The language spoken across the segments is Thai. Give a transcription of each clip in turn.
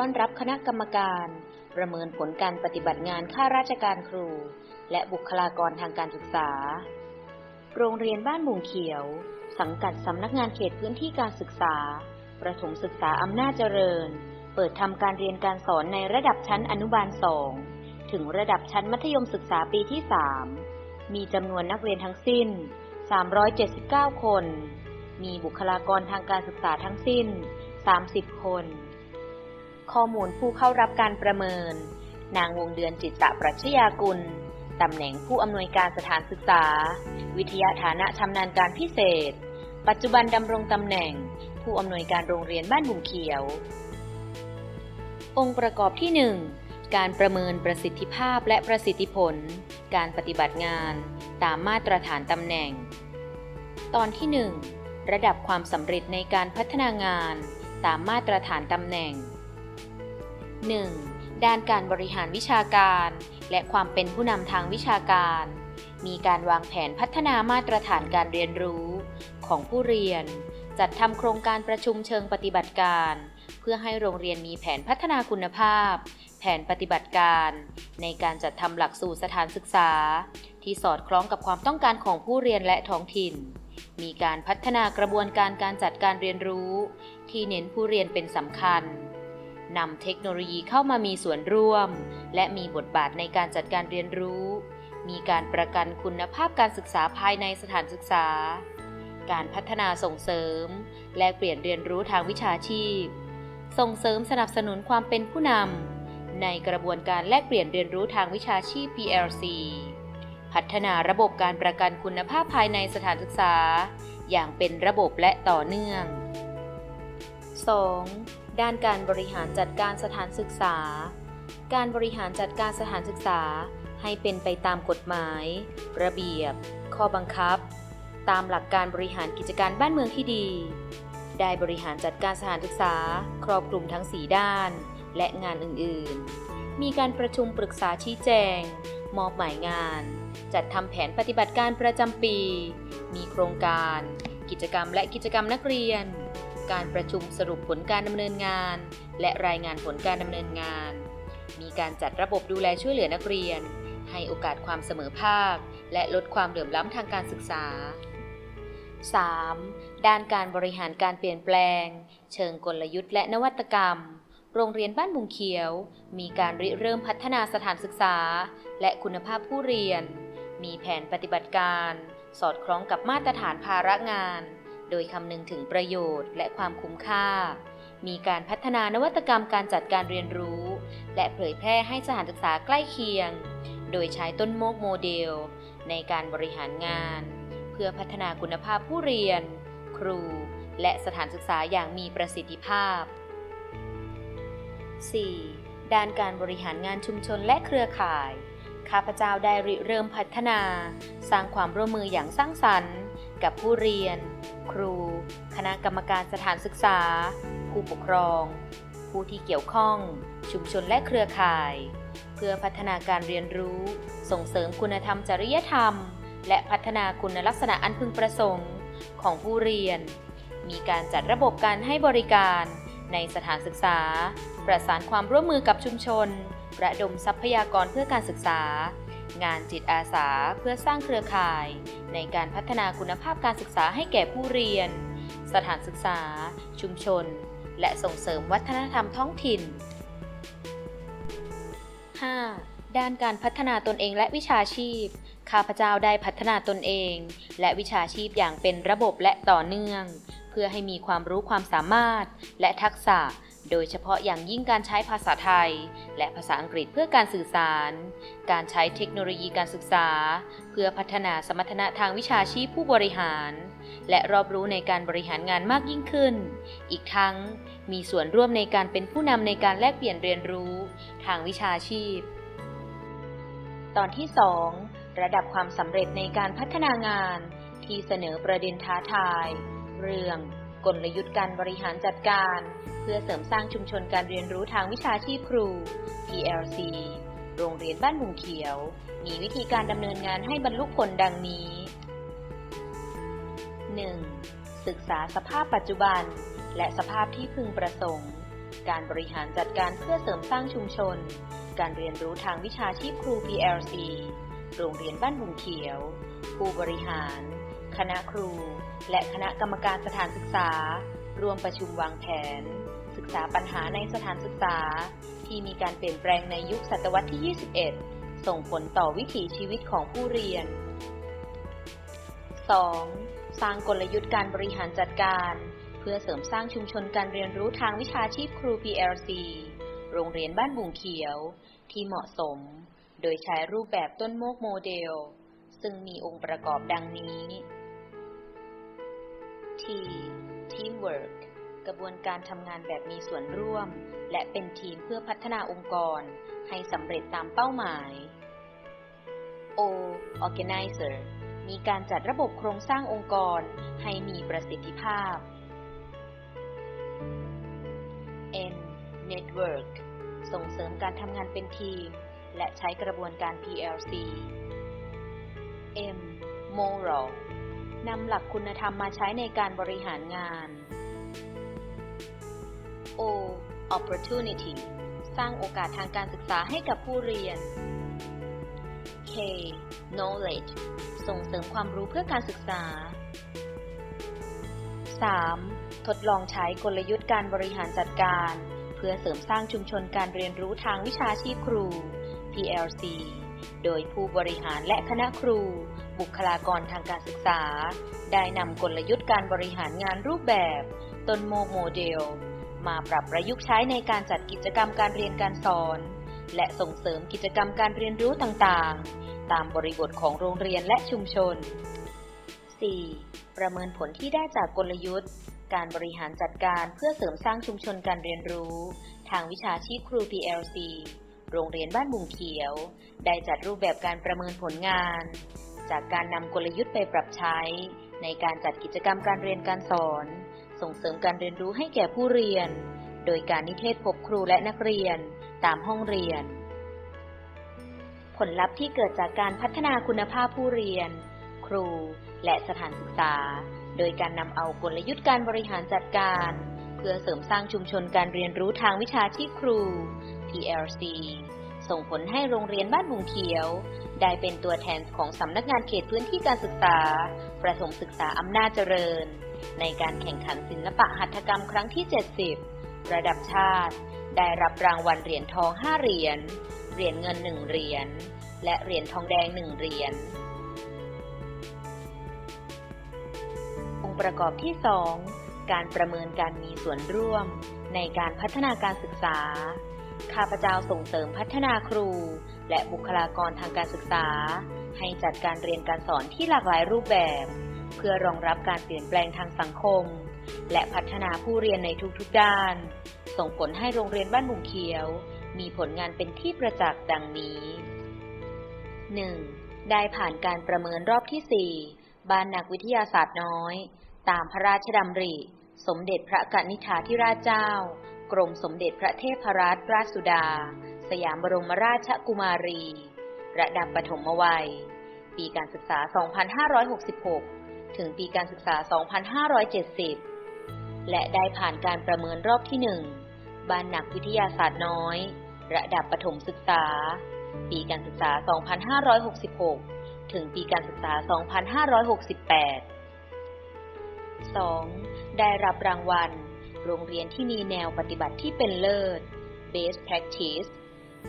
ต้อนรับคณะกรรมการ ประเมินผลการปฏิบัติงานข้าราชการครู และบุคลากรทางการศึกษา โรงเรียนบ้านมุงเขียว สังกัดสำนักงานเขตพื้นที่การศึกษา ประถมศึกษาอำนาจเจริญ เปิดทำการเรียนการสอนในระดับชั้นอนุบาล2ถึงระดับชั้นมัธยมศึกษาปีที่ 3 มีจำนวนนักเรียนทั้งสิ้น 379 คน มีบุคลากรทางการศึกษาทั้งสิ้น 30 คน ข้อมูลผู้เข้ารับการประเมิน นางวงเดือนจิตตะปรัชญากุล ตำแหน่งผู้อำนวยการสถานศึกษา วิทยาฐานะชำนาญการพิเศษ ปัจจุบันดำรงตำแหน่ง ผู้อำนวยการโรงเรียนบ้านบุงเขียว องค์ประกอบที่ 1 การประเมินประสิทธิภาพและประสิทธิผล การปฏิบัติงาน ตามมาตรฐานตำแหน่ง ตอนที่ 1 ระดับความสำเร็จในการพัฒนางาน ตามมาตรฐานตำแหน่ง 1. ด้านการบริหารวิชาการ และความเป็นผู้นำทางวิชาการ มีการวางแผนพัฒนามาตรฐานการเรียนรู้ ของผู้เรียน จัดทำโครงการประชุมเชิงปฏิบัติการ เพื่อให้โรงเรียนมีแผนพัฒนาคุณภาพ แผนปฏิบัติการ ในการจัดทำหลักสูตรสถานศึกษา ที่สอดคล้องกับความต้องการของผู้เรียนและท้องถิ่น มีการพัฒนากระบวนการการจัดการเรียนรู้ ที่เน้นผู้เรียนเป็นสำคัญ นำเทคโนโลยีเข้ามามีส่วนร่วม และมีบทบาทในการจัดการเรียนรู้ มีการประกันคุณภาพการศึกษาภายในสถานศึกษา การพัฒนาส่งเสริม และเปลี่ยนเรียนรู้ทางวิชาชีพ ส่งเสริมสนับสนุนความเป็นผู้นำในกระบวนการแลกเปลี่ยนเรียนรู้ทางวิชาชีพ PLC พัฒนาระบบการประกันคุณภาพภายในสถานศึกษา อย่างเป็นระบบและต่อเนื่อง 2. ด้านการบริหารจัดการสถานศึกษา การบริหารจัดการสถานศึกษาให้เป็นไปตามกฎหมาย ระเบียบ ข้อบังคับ ตามหลักการบริหารกิจการบ้านเมืองที่ดี ได้บริหารจัดการสถานศึกษา ครอบคลุมทั้ง4ด้าน และงานอื่นๆ มีการประชุมปรึกษาชี้แจง มอบหมายงาน จัดทำแผนปฏิบัติการประจำปี มีโครงการ กิจกรรมและกิจกรรมนักเรียน การประชุมสรุปผลการดำเนินงาน และรายงานผลการดำเนินงาน มีการจัดระบบดูแลช่วยเหลือนักเรียน ให้โอกาสความเสมอภาค และลดความเหลื่อมล้ำทางการศึกษา 3. ด้านการบริหารการเปลี่ยนแปลง เชิงกลยุทธ์และนวัตกรรม โรงเรียนบ้านบุงเขียว มีการริเริ่มพัฒนาสถานศึกษา และคุณภาพผู้เรียน มีแผนปฏิบัติการ สอดคล้องกับมาตรฐานภาระงาน โดยคำนึงถึงประโยชน์และความคุ้มค่า มีการพัฒนานวัตกรรมการจัดการเรียนรู้ และเผยแพร่ให้สถานศึกษาใกล้เคียง โดยใช้ต้นโมกโมเดล ในการบริหารงาน เพื่อพัฒนาคุณภาพผู้เรียน ครู และสถานศึกษาอย่างมีประสิทธิภาพ 4. ด้านการบริหารงานชุมชนและเครือข่าย ข้าพเจ้าได้ริเริ่มพัฒนา สร้างความร่วมมืออย่างสร้างสรรค์ กับผู้เรียน ครู คณะกรรมการสถานศึกษา ผู้ปกครอง ผู้ที่เกี่ยวข้อง ชุมชนและเครือข่าย เพื่อพัฒนาการเรียนรู้ ส่งเสริมคุณธรรมจริยธรรม และพัฒนาคุณลักษณะอันพึงประสงค์ของผู้เรียน มีการจัดระบบการให้บริการในสถานศึกษา ประสานความร่วมมือกับชุมชน ระดมทรัพยากรเพื่อการศึกษา งานจิตอาสาเพื่อสร้างเครือข่าย ในการพัฒนาคุณภาพการศึกษาให้แก่ผู้เรียน สถานศึกษา ชุมชน และส่งเสริมวัฒนธรรมท้องถิ่น 5. ด้านการพัฒนาตนเองและวิชาชีพ ข้าพเจ้าได้พัฒนาตนเอง และวิชาชีพอย่างเป็นระบบและต่อเนื่อง เพื่อให้มีความรู้ความสามารถ และทักษะ โดยเฉพาะอย่างยิ่งการใช้ภาษาไทย และภาษาอังกฤษเพื่อการสื่อสาร การใช้เทคโนโลยีการศึกษา เพื่อพัฒนาสมรรถนะทางวิชาชีพผู้บริหาร และรอบรู้ในการบริหารงานมากยิ่งขึ้น อีกทั้งมีส่วนร่วมในการเป็นผู้นำในการแลกเปลี่ยนเรียนรู้ ทางวิชาชีพ ตอนที่ 2 ระดับความสำเร็จในการพัฒนางาน ที่เสนอประเด็นท้าทาย เรื่อง กลยุทธ์การบริหารจัดการ เพื่อเสริมสร้างชุมชนการเรียนรู้ทางวิชาชีพครู PLC โรงเรียนบ้านมุงเขียว มีวิธีการดำเนินงานให้บรรลุผลดังนี้ 1. ศึกษาสภาพปัจจุบัน และสภาพที่พึงประสงค์ การบริหารจัดการเพื่อเสริมสร้างชุมชน การเรียนรู้ทางวิชาชีพครู PLC โรงเรียนบ้านบุงเขียว ผู้บริหาร คณะครู และคณะกรรมการสถานศึกษา รวมประชุมวางแผน ศึกษาปัญหาในสถานศึกษา ที่มีการเปลี่ยนแปลงในยุคศตวรรษที่ 21 ส่งผลต่อวิถีชีวิตของผู้เรียน 2. สร้างกลยุทธ์การบริหารจัดการ เพื่อเสริมสร้างชุมชนการเรียนรู้ทางวิชาชีพครู PLC โรงเรียนบ้านบุงเขียว ที่เหมาะสม โดยใช้รูปแบบต้นโมกโมเดล ซึ่งมีองค์ประกอบดังนี้ T Teamwork กระบวนการทำงานแบบมีส่วนร่วม และเป็นทีมเพื่อพัฒนาองค์กร ให้สำเร็จตามเป้าหมาย O Organizer มีการจัดระบบโครงสร้างองค์กร ให้มีประสิทธิภาพ N Network ส่งเสริมการทำงานเป็นทีม และใช้กระบวนการ PLC M Moral นำหลักคุณธรรมมาใช้ในการบริหารงาน O Opportunity สร้างโอกาสทางการศึกษาให้กับผู้เรียน K Knowledge ส่งเสริมความรู้เพื่อการศึกษา 3. ทดลองใช้กลยุทธ์การบริหารจัดการ เพื่อเสริมสร้างชุมชนการเรียนรู้ทางวิชาชีพครู PLC โดยผู้บริหารและคณะครู บุคลากรทางการศึกษา ได้นำกลยุทธ์การบริหารงานรูปแบบต้นโมโมเดล มาปรับประยุกต์ใช้ในการจัดกิจกรรมการเรียนการสอน และส่งเสริมกิจกรรมการเรียนรู้ต่างๆ ตามบริบทของโรงเรียนและชุมชน 4. ประเมินผลที่ได้จากกลยุทธ์ การบริหารจัดการเพื่อเสริมสร้างชุมชนการเรียนรู้ ทางวิชาชีพครู PLC โรงเรียนบ้านบุงเขียว ได้จัดรูปแบบการประเมินผลงาน จากการนำกลยุทธ์ไปปรับใช้ ในการจัดกิจกรรมการเรียนการสอน ส่งเสริมการเรียนรู้ให้แก่ผู้เรียน โดยการนิเทศพบครูและนักเรียนตามห้องเรียน ผลลัพธ์ที่เกิดจากการพัฒนาคุณภาพผู้เรียน ครู และสถานศึกษา โดยการนำเอากลยุทธ์การบริหารจัดการ เพื่อเสริมสร้างชุมชนการเรียนรู้ทางวิชาชีพครู PLC ส่งผลให้โรงเรียนบ้านบุงเขียว ได้เป็นตัวแทนของสำนักงานเขตพื้นที่การศึกษา ประถมศึกษาอำนาจเจริญ ในการแข่งขันศิลปะหัตถกรรมครั้งที่ 70 ระดับชาติ ได้รับรางวัลเหรียญทอง 5 เหรียญ เหรียญเงิน 1 เหรียญ และเหรียญทองแดง 1 เหรียญองค์ประกอบที่ 2 การประเมินการมีส่วนร่วมในการพัฒนาการศึกษา ข้าพเจ้าส่งเสริมพัฒนาครู และบุคลากรทางการศึกษา ให้จัดการเรียนการสอนที่หลากหลายรูปแบบ เพื่อรองรับการเปลี่ยนแปลงทางสังคม และพัฒนาผู้เรียนในทุกๆด้าน ส่งผลให้โรงเรียนบ้านบุงเขียว มีผลงานเป็นที่ประจักษ์ดังนี้ 1. ได้ผ่านการประเมินรอบที่ 4 บ้านนักวิทยาศาสตร์น้อย ตามพระราชดำริ สมเด็จพระกนิษฐาธิราชเจ้า กรมสมเด็จพระเทพรัตนราชสุดา สยามบรมราชกุมารี ระดับปฐมวัย ปีการศึกษา 2566 ถึงปีการศึกษา 2570 และได้ผ่านการประเมินรอบที่ 1 บ้านหนักวิทยาศาสตร์น้อย ระดับปฐมศึกษา ปีการศึกษา 2566 ถึงปีการศึกษา 2568 2. ได้รับรางวัล โรงเรียนที่มีแนวปฏิบัติที่เป็นเลิศ Best Practice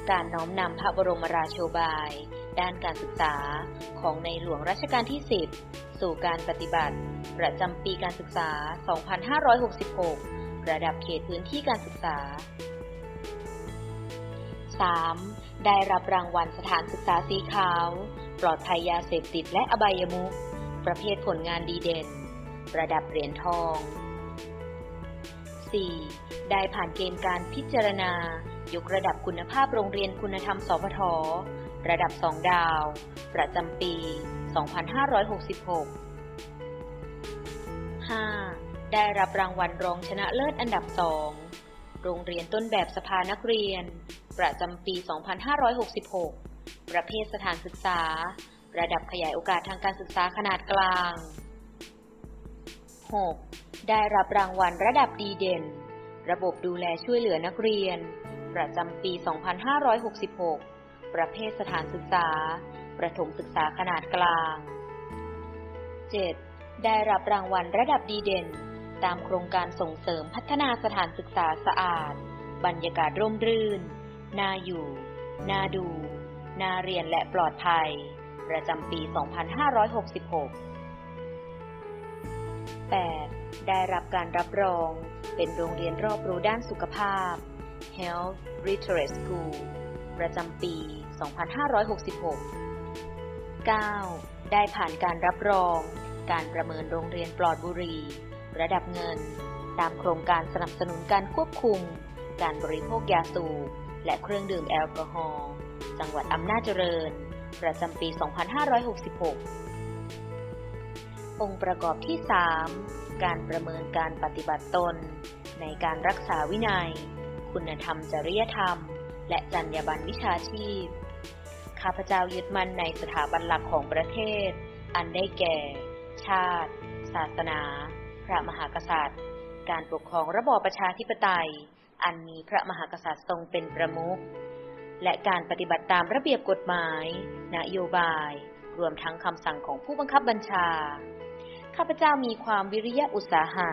การน้อมนำพระบรมราโชบาย ด้านการศึกษาของในหลวงรัชกาลที่ 10 สู่การปฏิบัติ ประจำปีการศึกษา 2566 ระดับเขตพื้นที่การศึกษา 3. ได้รับรางวัลสถานศึกษาสีขาว ปลอดภัยยาเสพติดและอบายมุขประเภทผลงานดีเด่น ระดับเหรียญทอง 4. ได้ผ่านเกณฑ์การพิจารณา ยกระดับคุณภาพโรงเรียนคุณธรรมสพทระดับ 2 ดาว ประจำปี 2566 5. ได้รับรางวัลรองชนะเลิศอันดับ 2 โรงเรียนต้นแบบสภานักเรียน ประจำปี 2566 ประเภทสถานศึกษา ระดับขยายโอกาสทางการศึกษาขนาดกลาง 6. ได้รับรางวัลระดับดีเด่น ระบบดูแลช่วยเหลือนักเรียน ประจำปี 2566 ประเภทสถานศึกษา ประถมศึกษาขนาดกลาง 7. ได้รับรางวัลระดับดีเด่น ตามโครงการส่งเสริมพัฒนาสถานศึกษาสะอาด บรรยากาศร่มรื่น น่าอยู่ น่าดู น่าเรียนและปลอดภัย ประจำปี 2566 8. ได้รับการรับรอง เป็นโรงเรียนรอบรู้ด้านสุขภาพ Health Literate School ประจำปี 2566 9. ได้ผ่านการรับรอง การประเมินโรงเรียนปลอดบุหรี่ระดับเงิน ตามโครงการสนับสนุนการควบคุม การบริโภคยาสูบและเครื่องดื่มแอลกอฮอล์จังหวัดอำนาจเจริญ ประจำปี 2566 องค์ประกอบที่ 3 การประเมินการปฏิบัติตน ในการรักษาวินัย คุณธรรมจริยธรรม และจรรยาบรรณวิชาชีพ ข้าพเจ้ายึดมั่นในสถาบันหลักของประเทศ อันได้แก่ ชาติ ศาสนา พระมหากษัตริย์ การปกครองระบอบประชาธิปไตย อันมีพระมหากษัตริย์ทรงเป็นประมุข และการปฏิบัติตามระเบียบกฎหมาย นโยบายรวมทั้งคำสั่งของผู้บังคับบัญชา ข้าพเจ้ามีความวิริยะอุตสาหะ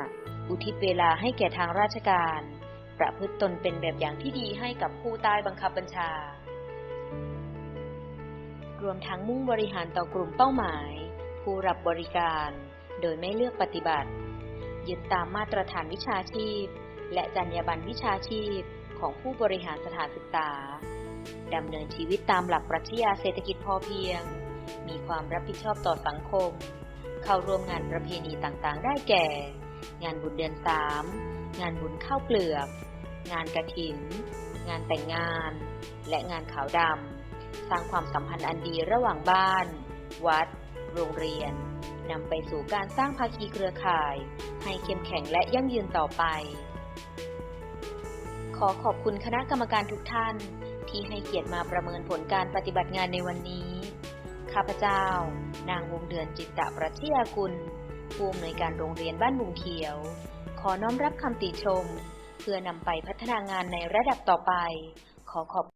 อุทิศเวลาให้แก่ทางราชการ ประพฤติตนเป็นแบบอย่างที่ดีให้กับผู้ใต้บังคับบัญชา รวมทั้งมุ่งบริหารต่อกลุ่มเป้าหมาย ผู้รับบริการ โดยไม่เลือกปฏิบัติยึดตามมาตรฐานวิชาชีพ และจรรยาบรรณวิชาชีพของผู้บริหารสถานศึกษาดำเนินชีวิตตามหลักปรัชญาเศรษฐกิจพอเพียง มีความรับผิดชอบต่อสังคม เข้าร่วมงานประเพณีต่างๆ ได้แก่ งานบุญเดือนสามงานบุญข้าวเปลือก งานกระถิน งานแต่งงาน และงานขาวดำสร้างความสัมพันธ์อันดีระหว่างบ้าน วัด โรงเรียนนำไปสู่การสร้างภาคีเครือข่าย ให้เข้มแข็งและยั่งยืนต่อไป ขอขอบคุณคณะกรรมการทุกท่าน ที่ให้เกียรติมาประเมินผลการปฏิบัติงานในวันนี้ ข้าพเจ้า นางวงเดือนจิตตะประชญากุล ผู้อำนวยการโรงเรียนบ้านบุงเขียว ขอน้อมรับคำติชม เพื่อนำไปพัฒนางานในระดับต่อไป ขอขอบ